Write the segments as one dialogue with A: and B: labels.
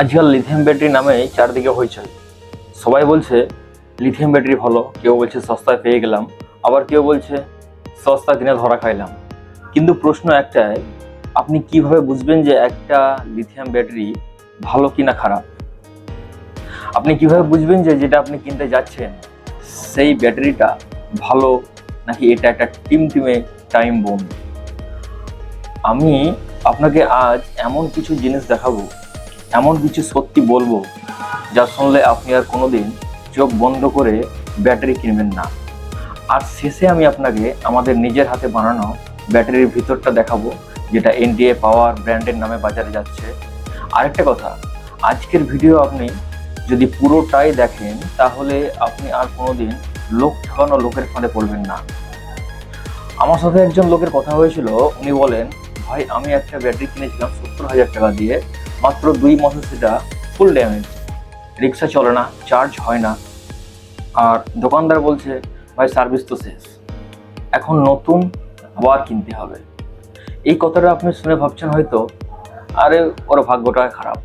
A: আজকাল lithium battery নামে চারদিকে হয়েছে সবাই বলছে লিথিয়াম ব্যাটারি ভালো। কেউ বলছে, সস্তায় পেয়ে গেলাম। আবার কেউ বলছে, সস্তা কিনে ধরা খাইলাম। কিন্তু প্রশ্ন একটাই, আপনি কীভাবে বুঝবেন যে একটা লিথিয়াম ব্যাটারি ভালো কিনা খারাপ? আপনি কীভাবে বুঝবেন যে যেটা আপনি কিনতে যাচ্ছেন, সেই ব্যাটারিটা ভালো নাকি এটা একটা টিম টিমে টাইম বোম আমি আপনাকে আজ এমন কিছু জিনিস দেখাবো এমন কিছু সত্যি বলব যা শুনলে আপনি আর কোনোদিন চোখ বন্ধ করে ব্যাটারি কিনবেন না। আর শেষে আমি আপনাকে আমাদের নিজের হাতে বানানো ব্যাটারির ভিতরটা দেখাবো, যেটা এনডিএ পাওয়ার ব্র্যান্ডের নামে বাজারে যাচ্ছে। আরেকটা কথা, আজকের ভিডিও আপনি যদি পুরোটাই দেখেন, তাহলে আপনি আর কোনোদিন লোক ঠকানো লোকের ফাঁদে পড়বেন না। আমার সাথে একজন লোকের কথা হয়েছিল, উনি বলেন, ভাই, আমি একটা ব্যাটারি কিনেছিলাম সত্তর হাজার টাকা দিয়ে। মাত্র দুই মাসে সেটা ফুল ড্যামেজ রিক্সা চলে না চার্জ হয় না। আর দোকানদার বলছে, ভাই সার্ভিস তো শেষ। এখন নতুন আবার কিনতে হবে। এই কথাটা আপনি শুনে ভাবছেন হয়তো, আরে, ওর ভাগ্যটা খারাপ।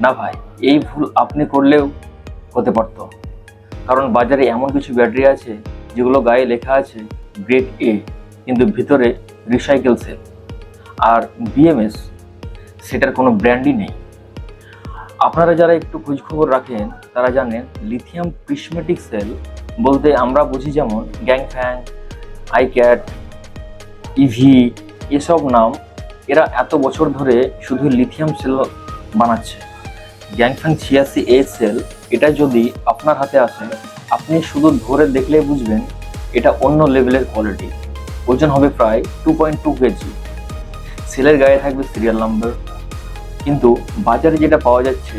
A: না ভাই, এই ভুল আপনি করলেও হতে পারতো। কারণ বাজারে এমন কিছু ব্যাটারি আছে, যেগুলো গায়ে লেখা আছে গ্রেড এ কিন্তু ভিতরে রিসাইকেল সেল আর বিএমএস সেটার কোনো ব্র্যান্ডই নেই। আপনারা যারা একটু খোঁজখবর রাখেন, তারা জানেন লিথিয়াম প্রিসমেটিক সেল বলতে আমরা বুঝি যেমন গ্যাং ফ্যাং আইক্যাট ইভি এসব নাম, এরা এত বছর ধরে শুধু লিথিয়াম সেল বানাচ্ছে। গ্যাংফ্যাং ছিয়াশি এ সেল এটা যদি আপনার হাতে আসে, আপনি শুধু ধরে দেখলেই বুঝবেন এটা অন্য লেভেলের কোয়ালিটি ওজন হবে প্রায় টু পয়েন্ট টু কেজি সেলের গায়ে থাকবে সিরিয়াল নাম্বার কিন্তু বাজারে যেটা পাওয়া যাচ্ছে,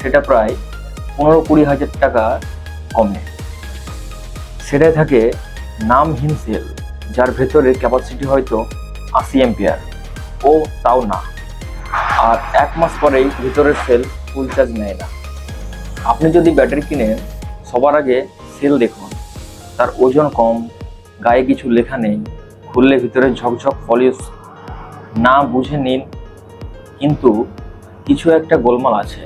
A: সেটা প্রায় পনেরো কুড়ি হাজার টাকা কমে। সেটাই থাকে নামহীন সেল যার ভেতরে ক্যাপাসিটি হয়তো আশি এম্পিয়ার ও তাও না। আর এক মাস পরেই ভিতরের সেল ফুল চার্জ নেয় না। আপনি যদি ব্যাটারি কিনেন সবার আগে সেল দেখুন, তার ওজন কম, গায়ে কিছু লেখা নেই, খুললে ভিতরে ঝকঝক ফলিউস না বুঝে নিন কিন্তু কিছু একটা গোলমাল আছে।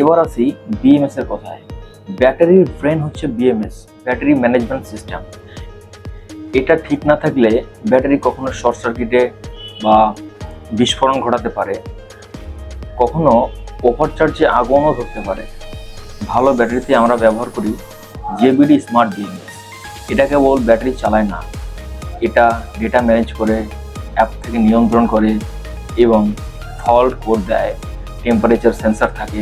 A: এবার আসি বিএমএস এর কথায়। ব্যাটারির ব্রেন হচ্ছে বিএমএস ব্যাটারি ম্যানেজমেন্ট সিস্টেম। এটা ঠিক না থাকলে ব্যাটারি কখনো শর্ট সার্কিটে বা বিস্ফোরণ ঘটাতে পারে। কখনো ওভারচার্জে আগুনও ধরতে পারে। ভালো ব্যাটারিতে আমরা ব্যবহার করি জেবিডি স্মার্ট বিএমএস এটা কেবল ব্যাটারি চালায় না। এটা ডেটা ম্যানেজ করে অ্যাপ থেকে নিয়ন্ত্রণ করে এবং ফল্ট কোড দেয়। টেম্পারেচার সেন্সার থাকে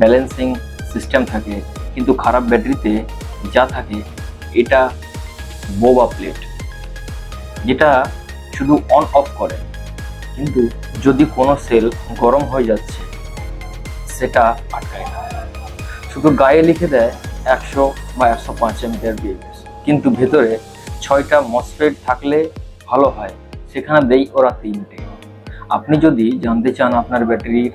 A: ব্যালেন্সিং সিস্টেম থাকে, কিন্তু খারাপ ব্যাটারিতে যা থাকে, এটা বোবা প্লেট যেটা শুধু অন অফ করে। কিন্তু যদি কোনো সেল গরম হয়ে যাচ্ছে, সেটা আটকায় না। শুধু গায়ে লিখে দেয় একশো বা একশো পাঁচ এমপিয়ার বিএমএস কিন্তু ভেতরে ছয়টা মসফেট থাকলে ভালো হয়, সেখানে দেই ওরা তিনটে। আপনি যদি জানতে চান আপনার ব্যাটারির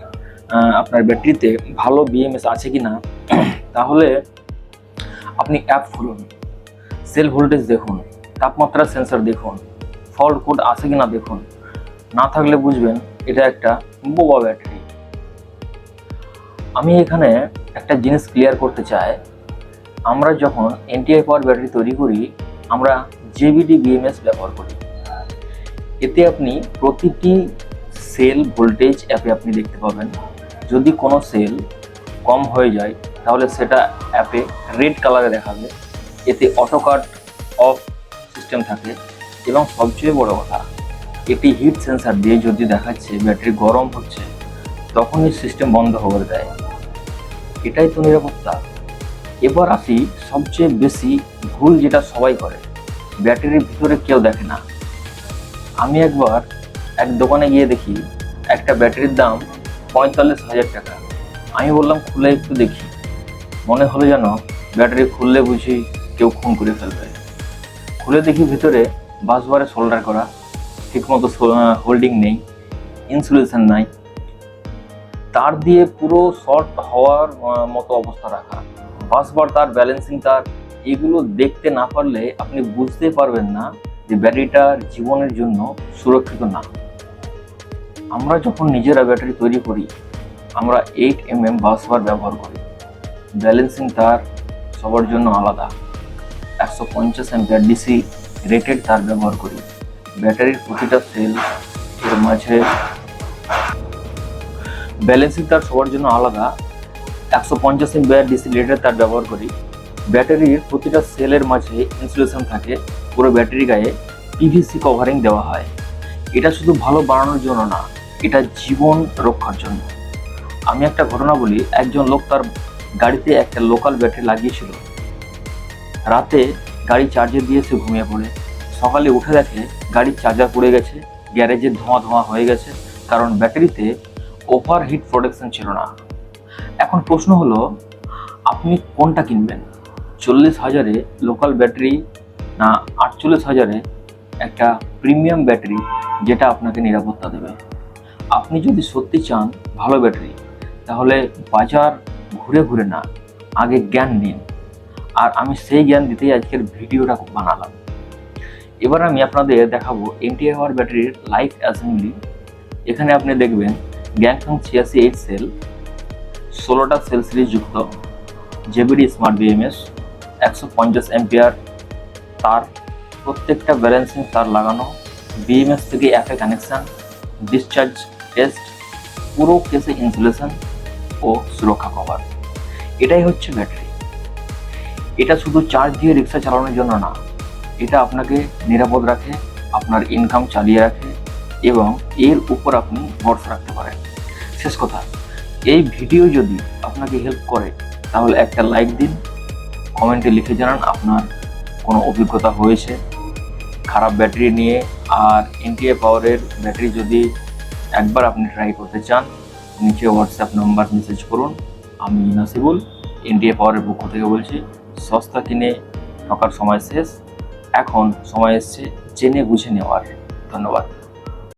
A: আপনার ব্যাটারিতে ভালো বিএমএস আছে কি না তাহলে আপনি অ্যাপ খুলুন। সেল ভোল্টেজ দেখুন, তাপমাত্রা সেন্সর দেখুন ফল্ট কোড আছে কি না দেখুন। না থাকলে বুঝবেন এটা একটা বোবা ব্যাটারি। আমি এখানে একটা জিনিস ক্লিয়ার করতে চাই। আমরা যখন এনটিআই পাওয়ার ব্যাটারি তৈরি করি, আমরা জেবিডি বিএমএস ব্যবহার করি। এতে আপনি প্রতিটি সেল ভোল্টেজ অ্যাপে আপনি দেখতে পাবেন। যদি কোনো সেল কম হয়ে যায়, তাহলে সেটা অ্যাপে রেড কালারে দেখাবে। এতে অটো কাট অফ সিস্টেম থাকে। এবং সবচেয়ে বড় কথা, এটি হিট সেন্সার দিয়ে যদি দেখাচ্ছে ব্যাটারি গরম হচ্ছে, তখনই সিস্টেম বন্ধ করে দেয়। এটাই তো নিরাপত্তা। এবার আসি সবচেয়ে বেশি ভুল যেটা সবাই করে। ব্যাটারির ভিতরে কেউ দেখে না। আমি একবার এক দোকানে গিয়ে দেখি একটা ব্যাটারির দাম পঁয়তাল্লিশ হাজার টাকা। আমি বললাম, খুলে একটু দেখি। মনে হলো যেন ব্যাটারি খুললে বুঝি কেউ খুন করে ফেলবে। খুলে দেখি ভিতরে বাসবারে সোল্ডার করা, ঠিকমতো হোল্ডিং নেই ইনসুলেশন নাই। তার দিয়ে পুরো শর্ট হওয়ার মতো অবস্থা রাখা। বাসবার তার ব্যালেন্সিং তার, এগুলো দেখতে না পারলে আপনি বুঝতে পারবেন না যে ব্যাটারিটার জীবনের জন্য সুরক্ষিত না। আমরা যখন নিজেরা ব্যাটারি তৈরি করি, আমরা eight M M bus bar ব্যবহার করি। ব্যালেন্সিং তার সবার জন্য আলাদা। একশো পঞ্চাশ অ্যাম্পিয়ার ডিসি রেটেড তার ব্যবহার করি। ব্যাটারির প্রতিটা সেল এর মাঝে ব্যালেন্সিং তার সবার জন্য আলাদা। একশো পঞ্চাশ এম্পিয়ার ডিসি রেটেড তার ব্যবহার করি। ব্যাটারির প্রতিটা সেলের মাঝে ইনসুলেশন থাকে। পুরো ব্যাটারি গায়ে পিভিসি কভারিং দেওয়া হয়। এটা শুধু ভালো বানানোর জন্য না, এটা জীবন রক্ষার জন্য। আমি একটা ঘটনা বলি, একজন লোক তার গাড়িতে একটা লোকাল ব্যাটারি লাগিয়েছিল। রাতে গাড়ি চার্জে দিয়ে সে ঘুমিয়ে পড়ে। সকালে উঠে দেখে গাড়ির চার্জার পড়ে গেছে, গ্যারেজে ধোঁয়া ধোঁয়া হয়ে গেছে, কারণ ব্যাটারিতে ওভার হিট প্রোটেকশন ছিল না। এখন প্রশ্ন হলো, আপনি কোনটা কিনবেন? চল্লিশ হাজারে লোকাল ব্যাটারি না আটচল্লিশ হাজারে একটা প্রিমিয়াম ব্যাটারি যেটা আপনাকে নিরাপত্তা দেবে। আপনি যদি সত্যি চান ভালো ব্যাটারি তাহলে বাজার ঘুরে ঘুরে না, আগে জ্ঞান নিন। আর আমি সেই জ্ঞান দিতেই আজকের ভিডিওটা বানালাম। এবার আমি আপনাদের দেখাবো এনটিআর ব্যাটারির লাইফ অ্যাসেম্বলি এখানে আপনি দেখবেন গ্যাংফং ছিয়াশি এইট সেল ষোলোটা সেল সিরিজ যুক্ত জেবিডি স্মার্ট বিএমএস একশো পঞ্চাশ এম্পিয়ার তার প্রত্যেকটা ব্যালেন্সিং তার লাগানো। বিএমএস থেকে অ্যাপে কানেকশান ডিসচার্জ টেস্ট পুরো কেসে ইনসুলেশন ও সুরক্ষা কভার এটাই হচ্ছে ব্যাটারি এটা শুধু চার্জ দিয়ে রিক্সা চালানোর জন্য না, এটা আপনাকে নিরাপদ রাখে, আপনার ইনকাম চালিয়ে রাখে এবং এর উপর আপনি ভরসা রাখতে পারেন। শেষ কথা, এই ভিডিও যদি আপনাকে হেল্প করে, তাহলে একটা লাইক দিন কমেন্টে লিখে জানান আপনার কোনো অভিজ্ঞতা হয়েছে। খারাপ ব্যাটারি নিয়ে আর এনটিএ পাওয়ারের ব্যাটারি যদি একবার আপনি ট্রাই করতে চান, নিচে হোয়াটসঅ্যাপ নাম্বার মেসেজ করুন। আমি নাসিবুল এনটিএ পাওয়ারের পক্ষ থেকে বলছি, সস্তা কিনে ঠকার সময় শেষ। এখন সময় এসছে জেনে বুঝে নেওয়ার। ধন্যবাদ।